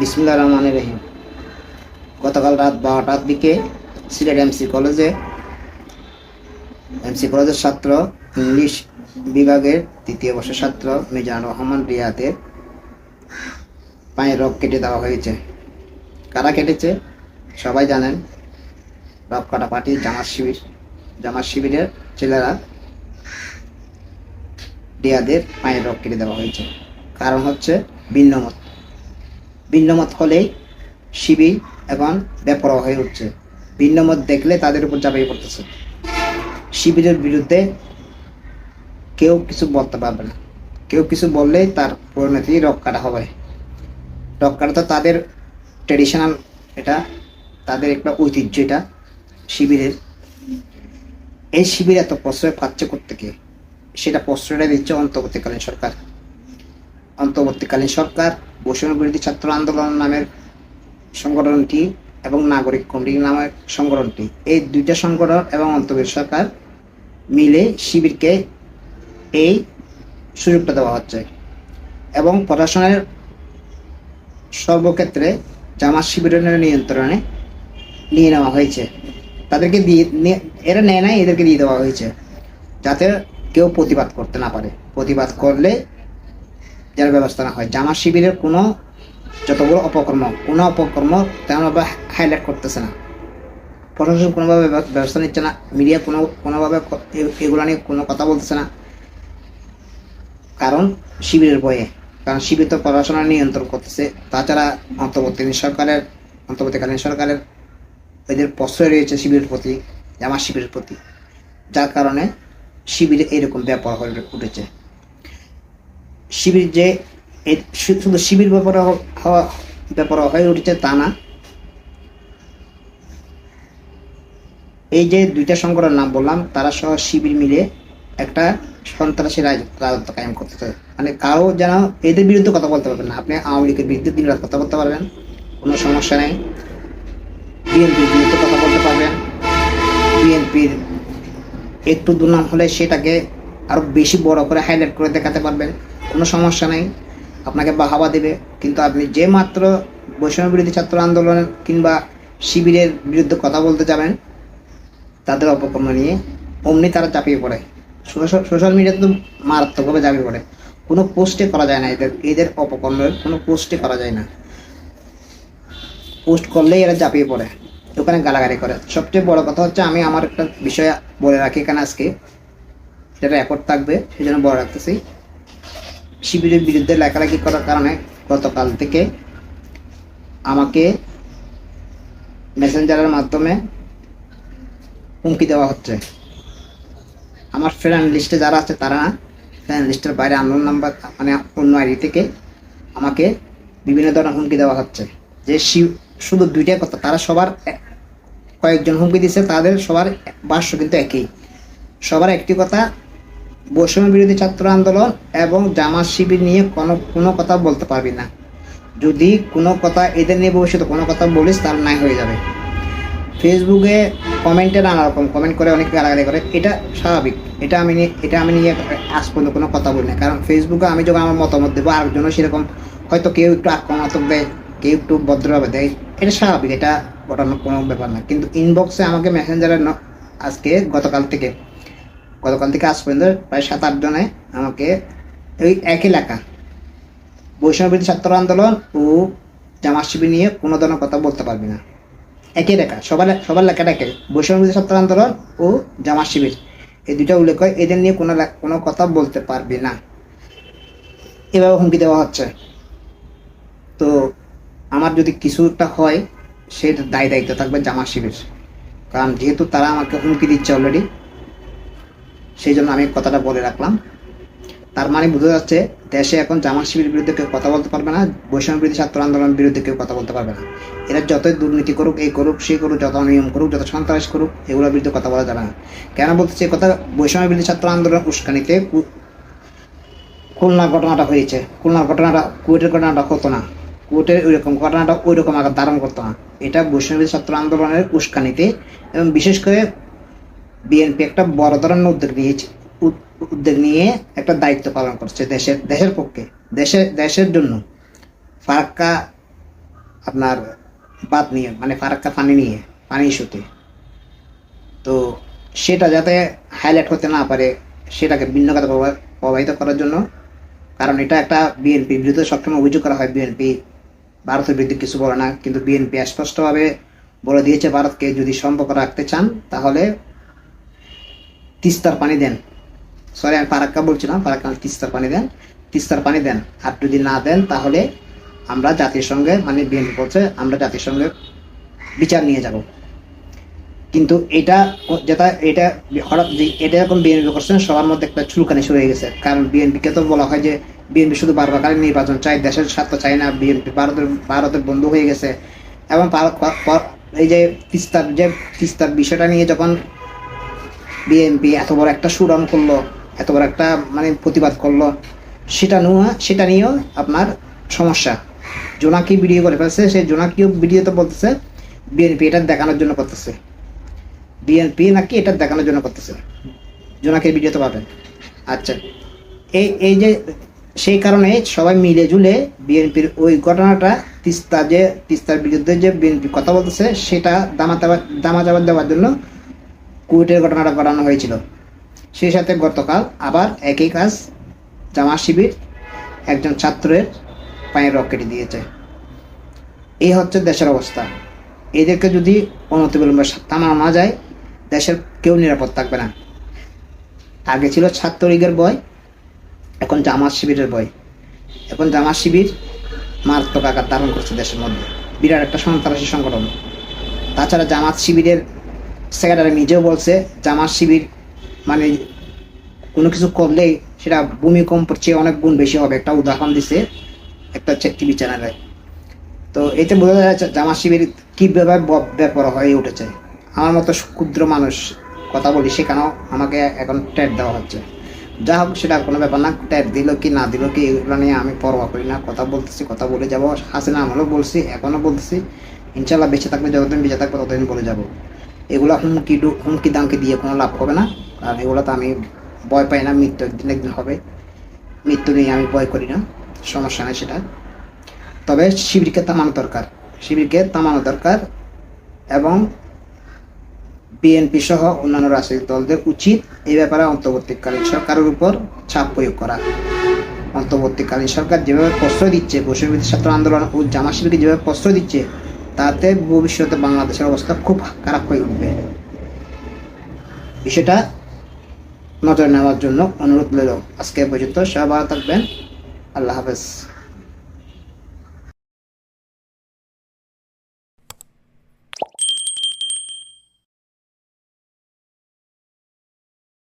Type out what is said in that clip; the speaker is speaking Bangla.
বিসমুল্লাহ রহমান রহিম। গতকাল রাত বারোটার দিকে সিলেট এমসি কলেজে, এমসি কলেজের ছাত্র ইংলিশ বিভাগের তৃতীয় বর্ষের ছাত্র মিজানুর রহমান রিয়াদের পায়ের রক কেটে দেওয়া হয়েছে। কারা কেটেছে? সবাই জানেন রক কাটা পার্টি জামাত শিবির, জামাত শিবিরের ছেলেরা রিয়াদের পায়ের রক কেটে দেওয়া হয়েছে। কারণ হচ্ছে ভিন্নমত। ভিন্নমত হলেই শিবির এখন বেপরোয়া হয়ে উঠছে। ভিন্নমত দেখলে তাদের উপর চাপিয়ে পড়তেছে। শিবিরের বিরুদ্ধে কেউ কিছু বলতে পারবে না। কেউ কিছু বললেই তার পরিণতি রক কাটা হবে। রক কাটা তো তাদের ট্রেডিশনাল এটা, তাদের একটা ঐতিহ্য এটা, শিবিরের। এই শিবির এত প্রশ্রয় পাচ্ছে থেকে সেটা প্রশ্রয়টা দিচ্ছে অন্তর্বর্তীকালীন সরকার। অন্তর্বর্তীকালীন সরকার, বৈষম্য বিরোধী ছাত্র আন্দোলন নামের সংগঠনটি এবং নাগরিক কমিটি নামের সংগঠনটি। এই দুইটা সংগঠন এবং অন্তর্বর্তী সরকার মিলে শিবিরকে এই সুযোগটা দেওয়া হচ্ছে এবং প্রশাসনের সর্বক্ষেত্রে জামাত শিবিরের নিয়ন্ত্রণে নিয়ে নেওয়া হয়েছে। তাদেরকে দিয়ে এরা নেয় নাই, এদেরকে দিয়ে দেওয়া হয়েছে যাতে কেউ প্রতিবাদ করতে না পারে। প্রতিবাদ করলে যার ব্যবস্থা না হয়। জামা শিবিরের কোনো যতগুলো অপকর্ম, কোনো অপকর্ম তেমনভাবে হাইলাইট করতেছে না। প্রশাসন কোনোভাবে ব্যবস্থা নিচ্ছে না মিডিয়া কোনো, কোনোভাবে এগুলো নিয়ে কোনো কথা বলতেছে না। কারণ শিবিরের বয়ে কারণ শিবির তো প্রশাসন নিয়ন্ত্রণ করতেছে। তাছাড়া অন্তর্বর্তীকালীন সরকারের অন্তর্বর্তীকালীন সরকারের এদের প্রশ্রয় রয়েছে শিবিরের প্রতি জামা শিবিরের প্রতি। যার কারণে শিবির এরকম ব্যাপার হয়ে উঠেছে। শিবির যে শুধু শিবির ব্যাপারে হওয়া ব্যাপার হয়ে উঠেছে তা না। এই যে দুইটা সংগঠনের নাম বললাম, তারা সহ শিবির মিলে একটা সন্ত্রাসী রাজ- রাজত্ব কায়েম করতে চায় মানে কারও যেন এদের বিরুদ্ধে কথা বলতে পারবেন না। আপনি আওয়ামী লীগের বিরুদ্ধে দিন রাত কথা বলতে পারবেন, কোনো সমস্যা নেই। বিএনপির বিরুদ্ধে কথা বলতে পারবেন। বিএনপির একটু দুর্নাম হলে সেটাকে আরও বেশি বড় করে হাইলাইট করে দেখাতে পারবেন। কোনো সমস্যা নেই। আপনাকে বাহাবা দেবে। কিন্তু আপনি যে মাত্র বৈষম্য বিরোধী ছাত্র আন্দোলন কিংবা শিবিরের বিরুদ্ধে কথা বলতে যাবেন, তাদের অপকর্ম নিয়ে অমনি তারা চাপিয়ে পড়ে। সোশ্যাল মিডিয়াতে তো মারাত্মকভাবে চাপিয়ে পড়ে। কোনো পোস্টে করা যায় না। এদের এদের অপকর্মের কোনো পোস্টে করা যায় না। পোস্ট করলেই এরা চাপিয়ে পড়ে। ওখানে গালাগালি করে। সবচেয়ে বড় কথা হচ্ছে, আমি আমার একটা বিষয় বলে রাখি এখানে আজকে। এটা রেকর্ড থাকবে সেই জন্য বলে রাখতেছি। শিবিরের বিরুদ্ধে লেখালেখি করার কারণে গতকাল থেকে আমাকে মেসেঞ্জারের মাধ্যমে হুমকি দেওয়া হচ্ছে। আমার ফ্রেন্ড লিস্টে যারা আছে তারা না ফ্রেন্ড লিস্টের বাইরে আন্দোলন নাম্বার মানে অন্য আইডি থেকে আমাকে বিভিন্ন ধরনের হুমকি দেওয়া হচ্ছে। যে শুধু দুইটাই কথা, তারা সবার কয়েকজন হুমকি দিচ্ছে তাদের সবার ভাষ্য কিন্তু একই। সবার একটি কথা বৈষম্য বিরোধী ছাত্র আন্দোলন এবং জামাত শিবির নিয়ে কোনো কোনো কথা বলতে পারবি না। যদি কোনো কথা এদের নিয়ে ভবিষ্যতে কোনো কথা বলিস, তাহলে নাই হয়ে যাবে। ফেসবুকে কমেন্টে নানা রকম, কমেন্ট করে অনেকে গালাগালি করে, এটা স্বাভাবিক। এটা আমি নিয়ে, এটা আমি নিয়ে আজ পর্যন্ত কোনো কথা বলি না কারণ ফেসবুকে আমি যখন আমার মতামত দেবো, আরেকজনও সেরকম, হয়তো কেউ একটু আক্রমণাত্মক দেয়, কেউ একটু ভদ্রভাবে দেয়, এটা স্বাভাবিক, এটা ঘটানোর কোনো ব্যাপার না। কিন্তু ইনবক্সে আমাকে মেসেঞ্জারে আজকে গতকাল থেকে গতকাল থেকে আজ পর্যন্ত প্রায় সাত, আট জনে আমাকে ওই একই লেখা। বৈষম্য বিরোধী ছাত্র আন্দোলন ও জামাত শিবির নিয়ে কোনো ধরনের কথা বলতে পারবি না। একই লেখা, সবার সবার লেখা একই বিরোধী ছাত্র আন্দোলন ও জামাত শিবির এই দুইটা উল্লেখ হয়, এদের নিয়ে কোনো কোনো কথা বলতে পারবি না। এভাবে হুমকি দেওয়া হচ্ছে। তো আমার যদি কিছু একটা হয়, সেটা দায় দায়িত্ব থাকবে জামাত শিবির কারণ যেহেতু তারা আমাকে হুমকি দিচ্ছে অলরেডি সেই জন্য আমি কথাটা বলে রাখলাম। তার মানে বোঝা যাচ্ছে, দেশে এখন জামাত শিবির বিরুদ্ধে কেউ কথা বলতে পারবে না, বৈষম্য বিরোধী ছাত্র আন্দোলনের বিরুদ্ধে কেউ কথা বলতে পারবে না। এরা যতই দুর্নীতি করুক, এই করুক সেই করুক, যত নিয়ম করুক, যত সন্ত্রাস করুক, এগুলোর বিরুদ্ধে কথা বলা যাবে না। কেন বলতেছি কথা? বৈষম্য বিরোধী ছাত্র আন্দোলন উস্কানিতে খুলনার ঘটনাটা হয়েছে। খুলনার ঘটনাটা, কুয়েটের ঘটনাটা হতো না। কুয়েটের ওইরকম ঘটনাটা ওই রকম আঘাত ধারণ করতো না। এটা বিরোধী ছাত্র আন্দোলনের উস্কানিতে এবং বিশেষ করে বিএনপি একটা বড় ধরনের উদ্যোগ নিয়েছে, উদ- উদ্যোগ নিয়ে একটা দায়িত্ব পালন করছে দেশের দেশের পক্ষে দেশের দেশের জন্য। ফারাক্কা আপনার বাদ নিয়ে মানে ফারাক্কা পানি নিয়ে, পানি ইস্যুতে। তো সেটা যাতে হাইলাইট হতে না পারে, সেটাকে ভিন্ন প্রভা- প্রভাবিত করার জন্য, কারণ এটা একটা বিএনপির বিরুদ্ধে সবসময় অভিযোগ করা হয়, বিএনপি ভারতের বিরুদ্ধে কিছু বলে না, কিন্তু বিএনপি স্পষ্টভাবে বলে দিয়েছে ভারতকে যদি সম্পর্ক রাখতে চান, তাহলে তিস্তার পানি দেন। সরি, আমি ফারাক্কা বলছিলাম, ফারাক্কা তিস্তার পানি দেন। তিস্তার পানি দেন। আর যদি না দেন, তাহলে আমরা জাতিসংঘে মানে বিএনপি বলছে, আমরা জাতিসংঘে বিচার নিয়ে যাব। কিন্তু এটা, যেটা, এটা হঠাৎ এটা এখন বিএনপি করছেন, সবার মধ্যে একটা চুলকানি শুরু হয়ে গেছে। কারণ বিএনপিকে তো বলা হয় যে, বিএনপি শুধু বারবার কালীন নির্বাচন চাই দেশের স্বার্থ চাই না, বিএনপি ভারতের ভারতের বন্ধু হয়ে গেছে। এবং এই যে তিস্তার যে তিস্তার বিষয়টা নিয়ে যখন বিএনপি এত বড় একটা সুরাম করল, এত বড় একটা মানে প্রতিবাদ করল, সেটা নিয়ে সেটা নিয়েও আপনার সমস্যা। জোনাকি ভিডিও করে ফেলছে? সেই জোনাকিও ভিডিওতে বলতেছে বিএনপি এটা দেখানোর জন্য করতেছে। বিএনপি নাকি এটা দেখানোর জন্য করতেছে? জোনাকির ভিডিওতে পাবেন। আচ্ছা এই এই যে, সেই কারণে সবাই মিলে জুলে বিএনপির ওই ঘটনাটা, তিস্তা যে, তিস্তার বিরুদ্ধে যে বিএনপি কথা বলতেছে, সেটা দামা দামাতাবা দামাচাবা দেওয়ার জন্য কুয়েটের ঘটনাটা ঘটানো হয়েছিল। সেই সাথে গতকাল আবার একই কাজ জামা শিবির একজন ছাত্রের পায়ে রক কেটে দিয়েছে। এই হচ্ছে দেশের অবস্থা। এদেরকে যদি অনতিবিলম্বে থামানো না যায়, দেশের কেউ নিরাপদ থাকবে না। আগে ছিল ছাত্রলীগের বয়, এখন জামাত শিবিরের বয়। এখন জামাত শিবির মারাত্মক আকার ধারণ করছে দেশের মধ্যে। বিরাট একটা সন্ত্রাসী সংগঠন। তাছাড়া জামাত শিবিরের সেক্রেটারি নিজেও বলছে জামাত শিবির মানে কোনো কিছু করলেই সেটা ভূমিকম্পর চেয়ে অনেক গুণ বেশি হবে। একটা উদাহরণ দিছে একটা টিভি চ্যানেলে। তো এতে বোঝা যায় জামাত শিবির কীভাবে ব্যাপার হয়ে উঠেছে। আমার মতো ক্ষুদ্র মানুষ কথা বলি সেখানেও আমাকে এখন ট্যাট দেওয়া হচ্ছে। যা হোক, সেটা কোনো ব্যাপার না ট্যাট দিল কি না দিল কি এগুলো নিয়ে আমি পরোয়া করি না, কথা বলতেছি, কথা বলে যাব। হাসিনা আমলেও বলছি, এখনও বলতেছি, ইনশাল্লাহ বেঁচে থাকবে, যতদিন বেঁচে থাকবে, ততদিন বলে যাব। এগুলো হুমকি হুমকি দামকে দিয়ে কোনো লাভ হবে না। কারণ এগুলো তো আমি ভয় পাই না, মৃত্যু একদিন একদিন হবে। মৃত্যু নিয়ে আমি ভয় করি না, সমস্যা নেই সেটা। তবে শিবিরকে থামানো দরকার। শিবিরকে থামানো দরকার এবং বিএনপি সহ অন্যান্য রাজনৈতিক দলদের উচিত এই ব্যাপারে অন্তর্বর্তীকালীন সরকারের উপর চাপ প্রয়োগ করা। অন্তর্বর্তীকালীন সরকার যেভাবে প্রশ্রয় দিচ্ছে, বৈষম্যবিরোধী ছাত্র আন্দোলন ও জামা শিবিরকে যেভাবে প্রশ্রয় দিচ্ছে তাতে ভবিষ্যতে বাংলাদেশের অবস্থা খুব খারাপ হয়ে উঠবে। বিষয়টা নজর নেওয়ার জন্য অনুরোধ রইল। আজকে পর্যন্ত সবাই থাকবেন। আল্লাহ হাফেজ।